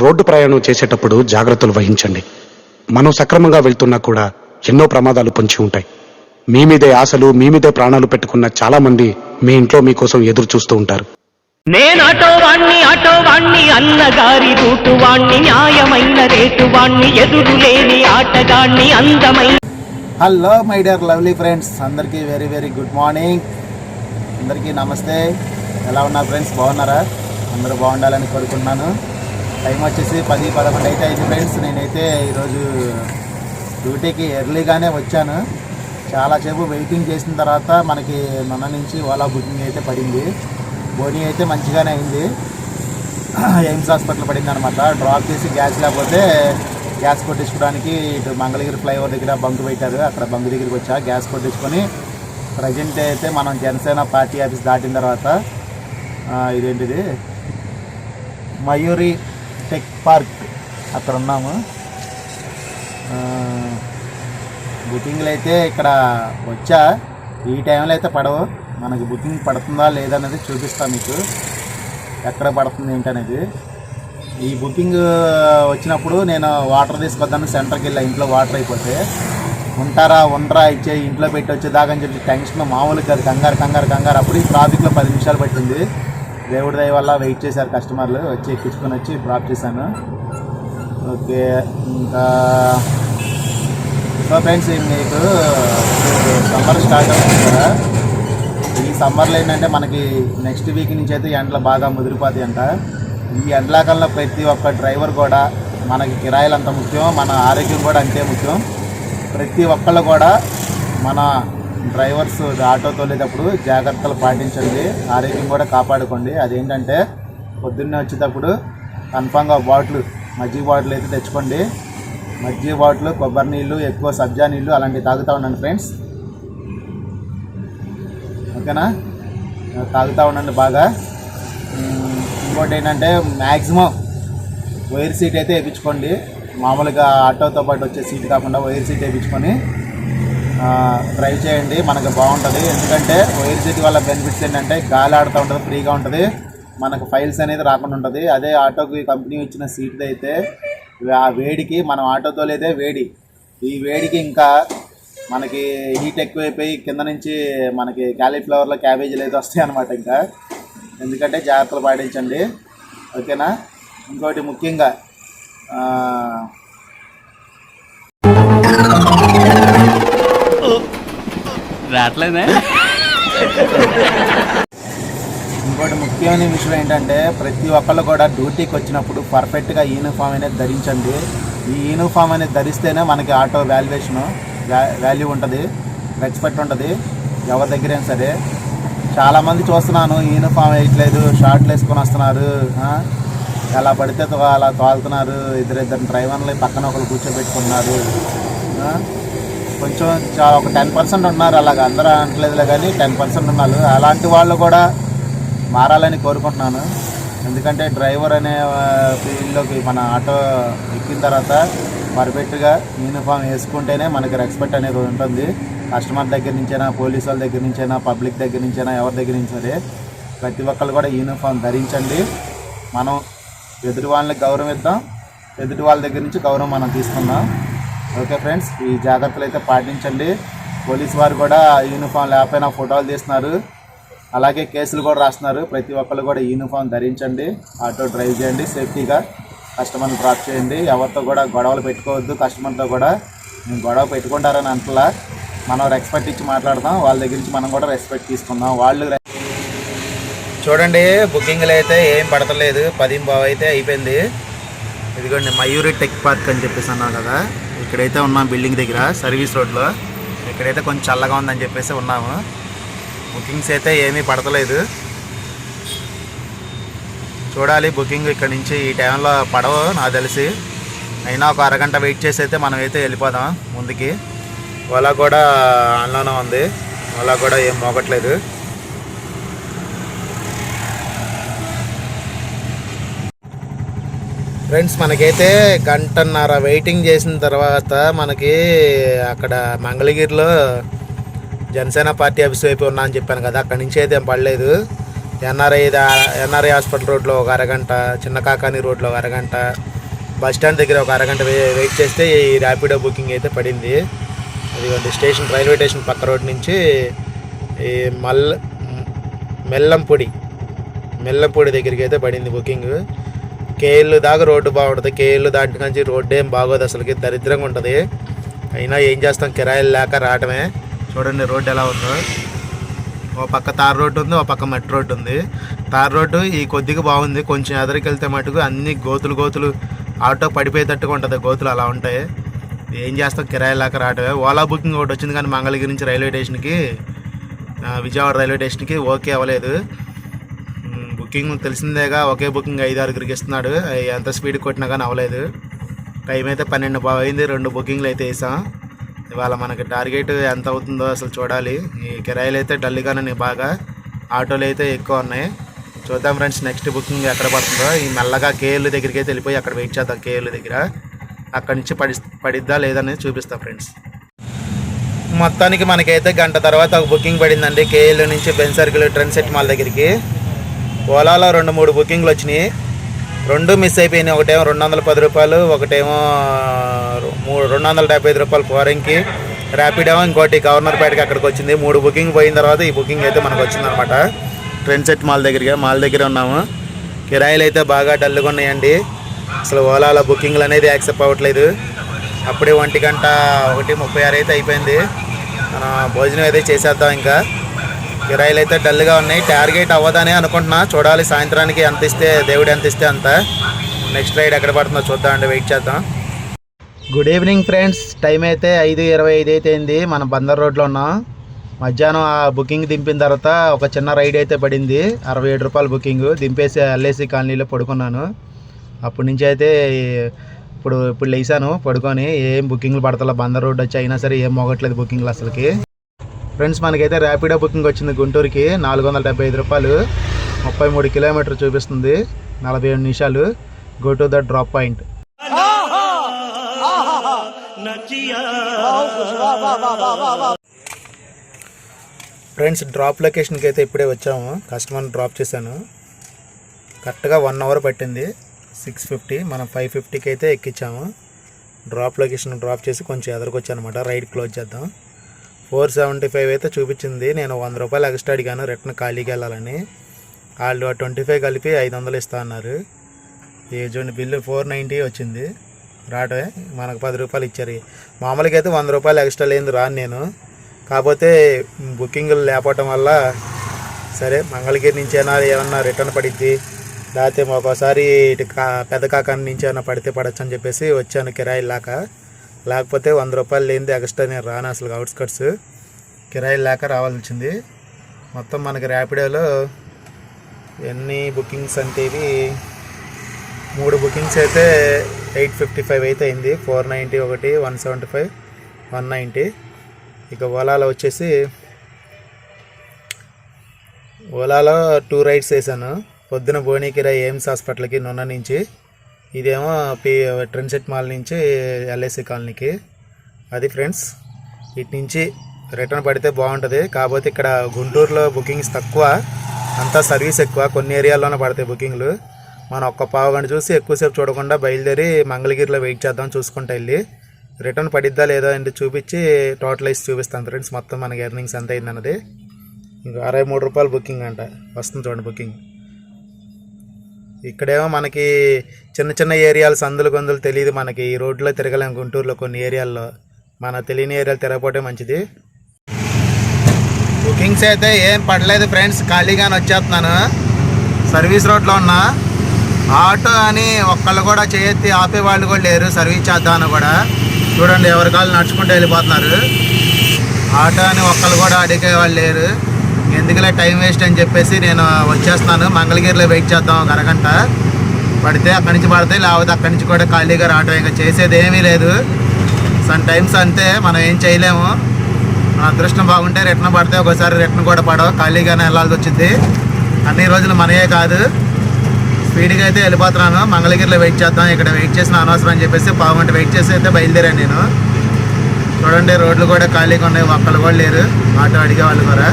Road ప్రయాణం చేసేటప్పుడు జాగ్రత్తలు వహించండి. మనం సక్రమంగా వెళ్తున్నా కూడా ఎన్నో ప్రమాదాలు పొంచి ఉంటాయి. మీ మీదే ఆశలు మీ మీదే ప్రాణాలు పెట్టుకున్న చాలా మంది మీ ఇంట్లో మీకోసం ఎదురు చూస్తూ ఉంటారు. నేను ఆటో వాణ్ణి ఆటో వాణ్ణి అన్నగారి రూటు వాణ్ణి న్యాయమైన రేటు వాణ్ణి ఎదురు లేని ఆటగాణ్ణి అందమైన hello my dear lovely friends. అందరికీ వెరీ వెరీ గుడ్ మార్నింగ్. అందరికీ నమస్తే. ఎలా ఉన్నారు ఫ్రెండ్స్? బాగున్నారా? అందరూ బాగుండాలని కోరుకుంటున్నాను. టైం వచ్చేసి పది పదకొండు అయితే అయింది ఫ్రెండ్స్. నేనైతే ఈరోజు డ్యూటీకి ఎర్లీగానే వచ్చాను. చాలాసేపు వెయిటింగ్ చేసిన తర్వాత మనకి మొన్న నుంచి ఓలా బుకింగ్ అయితే పడింది. బోనీ అయితే మంచిగానే అయింది. ఎయిమ్స్ హాస్పిటల్ పడింది అనమాట డ్రాప్ చేసి గ్యాస్ లేకపోతే గ్యాస్ కొట్టించుకోవడానికి ఇటు మంగళగిరి ఫ్లైఓవర్ దగ్గర బంకు పెట్టారు. అక్కడ బంకు దగ్గరికి వచ్చా గ్యాస్ కొట్టించుకొని ప్రజెంట్ అయితే మనం జనసేన పార్టీ ఆఫీస్ దాటిన తర్వాత ఇదేంటిది? మయూరి టెక్ పార్క్ అక్కడ ఉన్నాము. బుకింగ్లు అయితే ఇక్కడ వచ్చా. ఈ టైంలో అయితే పడవు. మనకి బుకింగ్ పడుతుందా లేదా అనేది చూపిస్తాను మీకు. ఎక్కడ పడుతుంది ఏంటనేది. ఈ బుకింగ్ వచ్చినప్పుడు నేను వాటర్ తీసుకొద్దాను సెంటర్కి వెళ్ళా. ఇంట్లో వాటర్ అయిపోతే. ఉంటారా ఉండరా ఇచ్చే ఇంట్లో పెట్టి వచ్చేదాకా అని చెప్పి టెన్షన్ మామూలు కాదు. కంగారు కంగారు కంగారు. అప్పుడు ఈ ట్రాఫిక్లో పది నిమిషాలు పట్టింది. దేవుడి దయ వల్ల వెయిట్ చేశారు కస్టమర్లు. వచ్చి ఎక్కించుకొని వచ్చి డ్రాప్ చేశాను. ఓకే ఇంకా సో ఫ్రెండ్స్ మీకు సమ్మర్ స్టార్ట్ అవుతుంది కదా. ఈ సమ్మర్లో ఏంటంటే మనకి నెక్స్ట్ వీక్ నుంచి అయితే ఎండలు బాగా ముదిరిపోతాయి అంట. ఈ ఎండాకాలంలో ప్రతి ఒక్క డ్రైవర్ కూడా మనకి కిరాయిలు అంత ముఖ్యం మన ఆరోగ్యం కూడా అంతే ముఖ్యం. ప్రతి ఒక్కళ్ళు కూడా మన డ్రైవర్స్ ఆటో తోలేటప్పుడు జాగ్రత్తలు పాటించండి ఆరోగ్యం కూడా కాపాడుకోండి. అదేంటంటే పొద్దున్నే వచ్చేటప్పుడు కన్ఫామ్గా బాటిల్ మజ్జిగ బాటిల్ అయితే తెచ్చుకోండి. మజ్జిగ బాటిల్ కొబ్బరి నీళ్ళు ఎక్కువ సబ్జా నీళ్ళు అలాంటివి తాగుతూ ఉండండి ఫ్రెండ్స్. ఓకేనా? తాగుతూ ఉండండి బాగా. ఇంకోటి ఏంటంటే మ్యాక్సిమం వైర్ సీట్ అయితే వేయించుకోండి. మామూలుగా ఆటోతో పాటు వచ్చే సీట్ కాకుండా వైర్ సీట్ వేయించుకొని ట్రై చేయండి. మనకు బాగుంటుంది. ఎందుకంటే వైర్ సిటీ వల్ల బెనిఫిట్స్ ఏంటంటే గాలి ఆడుతూ ఉంటుంది ఫ్రీగా ఉంటుంది. మనకు ఫైల్స్ అనేది రాకుండా ఉంటుంది. అదే ఆటోకి కంపెనీ ఇచ్చిన సీట్ అయితే ఆ వేడికి మనం ఆటోతో లేదే వేడి. ఈ వేడికి ఇంకా మనకి హీట్ ఎక్కువైపోయి కింద నుంచి మనకి క్యాలీఫ్లవర్లో క్యాబేజీలు అయితే వస్తాయి అనమాట ఇంకా. ఎందుకంటే జాగ్రత్తలు పాటించండి. ఓకేనా? ఇంకోటి ముఖ్యంగా రావట్లేదే? ఇంకోటి ముఖ్యమైన విషయం ఏంటంటే ప్రతి ఒక్కళ్ళు కూడా డ్యూటీకి వచ్చినప్పుడు పర్ఫెక్ట్గా యూనిఫామ్ అనేది ధరించండి. ఈ యూనిఫామ్ అనేది ధరిస్తేనే మనకి ఆటో వాల్యుయేషను వాల్యూ ఉంటుంది రెస్పెక్ట్ ఉంటుంది ఎవరి దగ్గరైనా సరే. చాలామంది చూస్తున్నాను యూనిఫామ్ వేయట్లేదు షార్ట్లు వేసుకొని వస్తున్నారు ఎలా పడితే అలా తోలుతున్నారు ఇద్దరిద్దరు డ్రైవర్లు పక్కన ఒకరు కూర్చోబెట్టుకున్నారు కొంచెం ఒక టెన్ పర్సెంట్ ఉన్నారు అలాగ అందరూ అనట్లేదులే కానీ టెన్ పర్సెంట్ ఉన్నారు. అలాంటి వాళ్ళు కూడా మారాలని కోరుకుంటున్నాను. ఎందుకంటే డ్రైవర్ అనే ఫీల్డ్లోకి మన ఆటో ఎక్కిన తర్వాత పర్ఫెక్ట్గా యూనిఫామ్ వేసుకుంటేనే మనకి రెస్పెక్ట్ అనేది ఉంటుంది. కస్టమర్ దగ్గర నుంచైనా పోలీస్ వాళ్ళ దగ్గర నుంచైనా పబ్లిక్ దగ్గర నుంచైనా ఎవరి దగ్గర నుంచి సరే ప్రతి ఒక్కళ్ళు కూడా యూనిఫామ్ ధరించండి. మనం ఎదుటి వాళ్ళని గౌరవిద్దాం. ఎదుటి వాళ్ళ దగ్గర నుంచి గౌరవం మనం తీసుకుందాం. ఓకే ఫ్రెండ్స్ ఈ జాగ్రత్తలు అయితే పాటించండి. పోలీస్ వారు కూడా యూనిఫామ్ లేకపోయినా ఫోటోలు తీస్తున్నారు. అలాగే కేసులు కూడా రాస్తున్నారు. ప్రతి ఒక్కళ్ళు కూడా యూనిఫామ్ ధరించండి. ఆటో డ్రైవ్ చేయండి సేఫ్టీగా కస్టమర్ని డ్రాప్ చేయండి. ఎవరితో కూడా గొడవలు పెట్టుకోవద్దు కస్టమర్తో కూడా. మేము గొడవ పెట్టుకుంటారని అంటలా మనం రెస్పెక్ట్ ఇచ్చి మాట్లాడదాం. వాళ్ళ దగ్గర నుంచి మనం కూడా రెస్పెక్ట్ తీసుకుందాం. వాళ్ళు చూడండి బుకింగ్లు అయితే ఏం పడతలేదు. పది అయితే అయిపోయింది. ఇదిగోండి మయూరి టెక్ పార్క్ అని చెప్పేసి అన్నాం కదా. ఇక్కడైతే ఉన్నాం బిల్డింగ్ దగ్గర సర్వీస్ రోడ్లో ఇక్కడైతే కొంచెం చల్లగా ఉందని చెప్పేసి ఉన్నాము. బుకింగ్స్ అయితే ఏమీ పడతలేదు. చూడాలి బుకింగ్ ఇక్కడ నుంచి ఈ టైంలో పడవు నాకు తెలిసి. అయినా ఒక అరగంట వెయిట్ చేసి అయితే మనం అయితే వెళ్ళిపోదాం ముందుకి. ఓలా కూడా ఆన్లోనే ఉంది. ఓలా కూడా ఏం మోగట్లేదు. ఫ్రెండ్స్ మనకైతే గంటన్నర వెయిటింగ్ చేసిన తర్వాత మనకి అక్కడ మంగళగిరిలో జనసేన పార్టీ ఆఫీస్ వైపు ఉన్నా అని చెప్పాను కదా అక్కడి నుంచి అయితే ఏం పడలేదు. ఎన్ఆర్ఐ దా- ఎన్ఆర్ఐ హాస్పిటల్ రోడ్లో ఒక అరగంట చిన్న కాకాని రోడ్లో ఒక అరగంట బస్ స్టాండ్ దగ్గర ఒక అరగంట వెయిట్ చేస్తే ఈ ర్యాపిడో బుకింగ్ అయితే పడింది. అది స్టేషన్ రైల్వే స్టేషన్ పక్క రోడ్ నుంచి ఈ మల్ మెల్లంపొడి మెల్లంపొడి దగ్గరికి అయితే పడింది బుకింగ్ కేఎల్ దాకా రోడ్డు బాగుంటుంది. కేఎల్ దాటి నుంచి రోడ్డు ఏం బాగోదు అసలుకి. దరిద్రంగా ఉంటుంది. అయినా ఏం చేస్తాం? కిరాయిలు లేక రావటమే. చూడండి రోడ్డు ఎలా ఉందో. ఓ పక్క తార్ రోడ్డు ఉంది ఓ పక్క మట్టి రోడ్డు ఉంది. తార్ రోడ్డు ఈ కొద్దిగా బాగుంది. కొంచెం ఎదరికి వెళ్తే మటుకు అన్ని గోతులు గోతులు ఆటో పడిపోయేటట్టుగా ఉంటుంది. గోతులు అలా ఉంటాయి. ఏం చేస్తాం? కిరాయి లేక రావటమే. ఓలా బుకింగ్ ఒకటి వచ్చింది కానీ మంగళగిరి నుంచి రైల్వే స్టేషన్కి విజయవాడ రైల్వే స్టేషన్కి ఓకే అవ్వలేదు. బుకింగ్ తెలిసిందేగా ఒకే బుకింగ్ ఐదు ఆరుగురికి ఇస్తున్నాడు ఎంత స్పీడ్ కొట్టినా కానీ అవ్వలేదు. టైం అయితే పన్నెండు అయింది రెండు బుకింగ్లు అయితే వేసాం. ఇవాళ మనకి టార్గెట్ ఎంత అవుతుందో అసలు చూడాలి. ఈ కిరాయిలు అయితే డల్గానే బాగా. ఆటోలు అయితే ఎక్కువ ఉన్నాయి. చూద్దాం ఫ్రెండ్స్ నెక్స్ట్ బుకింగ్ ఎక్కడ పడుతుందో. ఈ మెల్లగా కేఎల్ దగ్గరికి అయితే వెళ్ళిపోయి అక్కడ వెయిట్ చేద్దాం కేఎల్ దగ్గర. అక్కడి నుంచి పడి పడిద్దా లేదనేది చూపిస్తాం ఫ్రెండ్స్. మొత్తానికి మనకైతే గంట తర్వాత ఒక బుకింగ్ పడిందండి. కేఎల్ నుంచి Benz circle trend set mall దగ్గరికి. ఓలాలో రెండు మూడు బుకింగ్లు వచ్చినాయి. రెండు మిస్ అయిపోయినాయి. ఒకటేమో రెండు వందల పది రూపాయలు ఒకటేమో మూడు రెండు వందల డెబ్బై ఐదు రూపాయలు ఫోరింగ్కి ర్యాపిడ్ ఏమో ఇంకోటి గవర్నర్ పేటకి అక్కడికి వచ్చింది. మూడు బుకింగ్ పోయిన తర్వాత ఈ బుకింగ్ అయితే మనకు వచ్చిందనమాట. ట్రెండ్ సెట్ మాల్ దగ్గరికి మాల్ దగ్గర ఉన్నాము. కిరాయిలు అయితే బాగా డల్గా ఉన్నాయండి. అసలు ఓలాలో బుకింగ్లు అనేది యాక్సెప్ట్ అవ్వట్లేదు. అప్పుడే ఒంటి గంట ఒకటి ముప్పై ఆరు అయితే అయిపోయింది. మనం భోజనం అయితే చేసేద్దాం ఇంకా. కిరాయిలు అయితే డల్గా ఉన్నాయి. టార్గెట్ అవ్వదని అనుకుంటున్నా. చూడాలి సాయంత్రానికి ఎంత ఇస్తే దేవుడు ఎంత ఇస్తే అంత. నెక్స్ట్ రైడ్ ఎక్కడ పడుతుందో చూద్దాం అండి. వెయిట్ చేద్దాం. Good evening friends. టైం అయితే ఐదు ఇరవై ఐదు అయితే అయింది. మనం బందర్ రోడ్లో ఉన్నాం. మధ్యాహ్నం ఆ బుకింగ్ దింపిన తర్వాత ఒక చిన్న రైడ్ అయితే పడింది. అరవై ఏడు రూపాయల బుకింగ్. దింపేసి ఎల్ఐసి కాలనీలో పడుకున్నాను. అప్పటి నుంచి అయితే ఇప్పుడు ఇప్పుడు లేసాను పడుకొని ఏం బుకింగ్లు పడతలే. బందర్ రోడ్ వచ్చి అయినా సరే ఏం మోగట్లేదు బుకింగ్లు అసలుకి. ఫ్రెండ్స్ మనకైతే ర్యాపిడో బుకింగ్ వచ్చింది గుంటూరుకి. నాలుగు వందల డెబ్బై ఐదు రూపాయలు. ముప్పై మూడు కిలోమీటర్ చూపిస్తుంది. నలభై ఏడు నిమిషాలు. Go to the drop point friends drop లొకేషన్కి అయితే ఇప్పుడే వచ్చాము. కస్టమర్ని డ్రాప్ చేశాను. కరెక్ట్గా వన్ అవర్ పట్టింది. సిక్స్ ఫిఫ్టీ మనం ఫైవ్ ఫిఫ్టీకి అయితే ఎక్కించాము డ్రాప్ లొకేషన్ డ్రాప్ చేసి కొంచెం ఎదురుకొచ్చానమాట. రైడ్ క్లోజ్ చేద్దాం. ఫోర్ సెవెంటీ ఫైవ్ అయితే చూపించింది. నేను వంద రూపాయలు ఎక్స్ట్రా అడిగాను. రిటర్న్ ఖాళీకి వెళ్ళాలని. వాళ్ళు ట్వంటీ ఫైవ్ కలిపి ఐదు వందలు ఇస్తా అన్నారు. ఈ చూడండి బిల్లు ఫోర్ నైంటీ వచ్చింది. రావటమే మనకు పది రూపాయలు ఇచ్చారు. మామూలుగా అయితే వంద రూపాయలు ఎక్స్ట్రా లేని రాను నేను. కాకపోతే బుకింగ్లు లేకపోవటం వల్ల సరే మంగళగిరి నుంచి అయినా ఏమన్నా రిటర్న్ పడిద్ది. లేకపోతే ఒక్కోసారి ఇటు కా పెద్ద కాకాని నుంచి ఏమైనా పడితే పడచ్చు అని చెప్పేసి వచ్చాను కిరాయాలేక లేకపోతే వంద రూపాయలు లేనిది ఎక్స్ట్రా నేను రాను అసలు అవుట్స్కట్స్ కిరాయి లేక రావాల్సి వచ్చింది మొత్తం మనకి ర్యాపిడోలో ఎన్ని బుకింగ్స్ అంటేవి మూడు బుకింగ్స్ అయితే ఎయిట్ ఫిఫ్టీ ఫైవ్ అయితే అయింది. ఫోర్ నైంటీ ఒకటి one seventy five one ninety ఇక ఓలాలో వచ్చేసి ఓలాలో టూ రైడ్స్ వేసాను పొద్దున భువనేకిరా ఎయిమ్స్ హాస్పిటల్కి నున్న నుంచి. ఇదేమో పి ట్రెన్సెట్ మాల్ నుంచి ఎల్ఐసి కాలనీకి. అది ఫ్రెండ్స్ ఇటు నుంచి రిటర్న్ పడితే బాగుంటుంది. కాకపోతే ఇక్కడ గుంటూరులో బుకింగ్స్ తక్కువ అంతా సర్వీస్ ఎక్కువ. కొన్ని ఏరియాల్లోనే పడతాయి బుకింగ్లు. మనం ఒక్క పావు గంట చూసి ఎక్కువసేపు చూడకుండా బయలుదేరి మంగళగిరిలో వెయిట్ చేద్దాం చూసుకుంటా వెళ్ళి. రిటర్న్ పడిద్దా లేదా అని చూపించి టోటలైజ్ చూపిస్తాను ఫ్రెండ్స్. మొత్తం మనకి ఎర్నింగ్స్ ఎంత అయిందన్నది. ఇంకా అరవై మూడు రూపాయలు బుకింగ్ అంట. వస్తుంది చూడండి బుకింగ్. ఇక్కడేమో మనకి చిన్న చిన్న ఏరియాలు సందులు గొంతులు తెలియదు మనకి. ఈ రోడ్లో తిరగలేము గుంటూరులో కొన్ని ఏరియాల్లో. మన తెలియని ఏరియాలు తిరగపోవటం మంచిది. బుకింగ్స్ అయితే ఏం పడలేదు ఫ్రెండ్స్. ఖాళీగానే వచ్చేస్తున్నాను. సర్వీస్ రోడ్లో ఉన్నా. ఆటో అని ఒక్కళ్ళు కూడా చేయెత్తి ఆపే వాళ్ళు కూడా లేరు. సర్వీస్ చేద్దామని కూడా. చూడండి ఎవరి కాళ్ళు నడుచుకుంటూ వెళ్ళిపోతున్నారు. ఆటో అని ఒక్కళ్ళు కూడా అడిగే వాళ్ళు లేరు. ఎందుకులే టైం వేస్ట్ అని చెప్పేసి నేను వచ్చేస్తాను. మంగళగిరిలో వెయిట్ చేద్దాం ఒక అరగంట. పడితే అక్కడి నుంచి పడితే లేకపోతే అక్కడి నుంచి కూడా ఖాళీగా రావటం. ఇంకా చేసేది ఏమీ లేదు. సమ్ టైమ్స్ అంతే మనం ఏం చేయలేము. మన అదృష్టం బాగుంటే రిటర్న్ పడితే ఒకసారి రిటర్న్ కూడా పడవు. ఖాళీగానే వెళ్ళాల్సి వచ్చింది. అన్ని రోజులు మనయే కాదు. స్పీడ్గా అయితే వెళ్ళిపోతున్నాను. మంగళగిరిలో వెయిట్ చేద్దాం. ఇక్కడ వెయిట్ చేసిన అనవసరం అని చెప్పేసి పావుగంట వెయిట్ చేసి అయితే బయలుదేరాను నేను. చూడండి రోడ్లు కూడా ఖాళీగా ఉన్నాయి. ఒక్కళ్ళు కూడా లేరు. ఆటో అడిగే వాళ్ళు కూడా.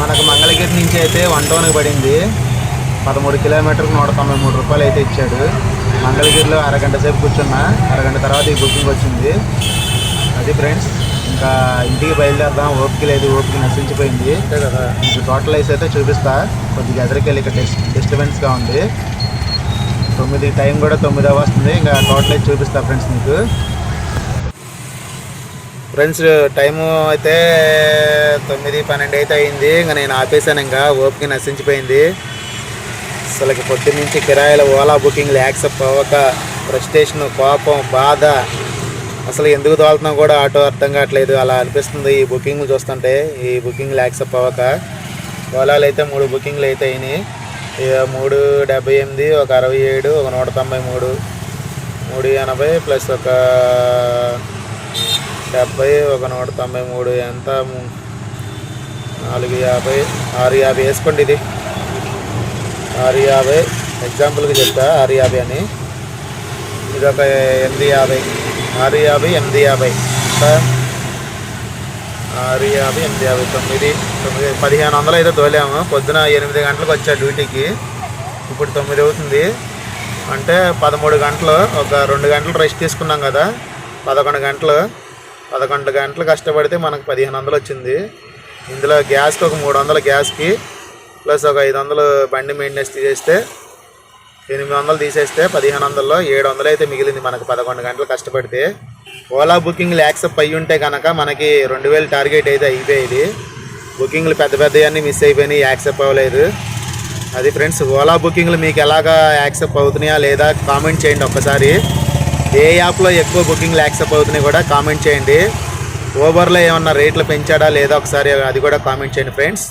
మనకు మంగళగిరి నుంచి అయితే వన్ టౌన్కి పడింది. పదమూడు కిలోమీటర్కి నూట తొంభై మూడు రూపాయలు అయితే ఇచ్చాడు. మంగళగిరిలో అరగంట సేపు కూర్చున్నా. అరగంట తర్వాత ఈ బుకింగ్ వచ్చింది. అది ఫ్రెండ్స్ ఇంకా ఇంటికి బయలుదేరదాం. ఓపిక లేదు ఓపిక నశించిపోయింది. ఇంక టోటల్ ఐస్ అయితే చూపిస్తా. కొద్దిగా ఎదరికెళ్ళి ఇక్కడ డిస్ డిస్టర్బెన్స్గా ఉంది. తొమ్మిది టైం కూడా తొమ్మిది వస్తుంది ఇంకా టోటల్ అయితే చూపిస్తా ఫ్రెండ్స్ మీకు. ఫ్రెండ్స్ టైము అయితే తొమ్మిది పన్నెండు అయితే అయింది. ఇంకా నేను ఆపేసాను ఇంకా ఓపిక నశించిపోయింది. అసలుకి పొద్దు నుంచి కిరాయిల ఓలా బుకింగ్లు యాక్సెప్ట్ అవ్వక ఫ్రస్ట్రేషన్ కోపం బాధ. అసలు ఎందుకు తోలుతున్నా కూడా ఆటో అర్థం కావట్లేదు. అలా అనిపిస్తుంది ఈ బుకింగ్లు చూస్తుంటే ఈ బుకింగ్లు యాక్సెప్ట్ అవ్వక ఓలాలు అయితే మూడు బుకింగ్లు అయితే అయినాయి. మూడు డెబ్బై ఎనిమిది ఒక అరవై ఏడు ఒక నూట తొంభై మూడు మూడు ఎనభై ప్లస్ ఒక డెబ్బై ఒక నూట తొంభై మూడు ఎంత? నాలుగు యాభై ఆరు యాభై. వేసుకోండి ఇది. ఆరు యాభై. ఎగ్జాంపుల్కి చెప్తా. ఆరు యాభై అని. ఇది ఒక ఎనిమిది యాభై. ఆరు యాభై ఎనిమిది యాభై. ఆరు యాభై ఎనిమిది యాభై. తొమ్మిది తొమ్మిది పదిహేను వందలు అయితే తోలాము. పొద్దున ఎనిమిది గంటలకు వచ్చా డ్యూటీకి. ఇప్పుడు తొమ్మిది అవుతుంది. అంటే పదమూడు గంటలు ఒక రెండు గంటలు రెస్ట్ తీసుకున్నాం కదా. పదకొండు గంటలు. పదకొండు గంటలు కష్టపడితే మనకు పదిహేను వందలు వచ్చింది. ఇందులో గ్యాస్కి ఒక మూడు వందలు గ్యాస్కి ప్లస్ ఒక ఐదు వందలు బండి మెయింటెనెన్స్ తీసేస్తే ఎనిమిది వందలు తీసేస్తే పదిహేను వందల్లో ఏడు వందలు అయితే మిగిలింది మనకు పదకొండు గంటలు కష్టపడితే. ఓలా బుకింగ్లు యాక్సెప్ట్ అయ్యి ఉంటే కనుక మనకి రెండు వేలు టార్గెట్ అయితే అయిపోయేది. బుకింగ్లు పెద్ద పెద్దవన్నీ మిస్ అయిపోయినాయి యాక్సెప్ట్ అవ్వలేదు. అది ఫ్రెండ్స్ ఓలా బుకింగ్లు మీకు ఎలాగా యాక్సెప్ట్ అవుతున్నాయా లేదా కామెంట్ చేయండి ఒక్కసారి. ఏ యాప్లో ఎక్కువ బుకింగ్ యాక్సెప్ట్ అవుతున్నాయి కూడా కామెంట్ చేయండి. ఓబర్లో ఏమన్నా రేట్లు పెంచాడా లేదా ఒకసారి అది కూడా కామెంట్ చేయండి ఫ్రెండ్స్.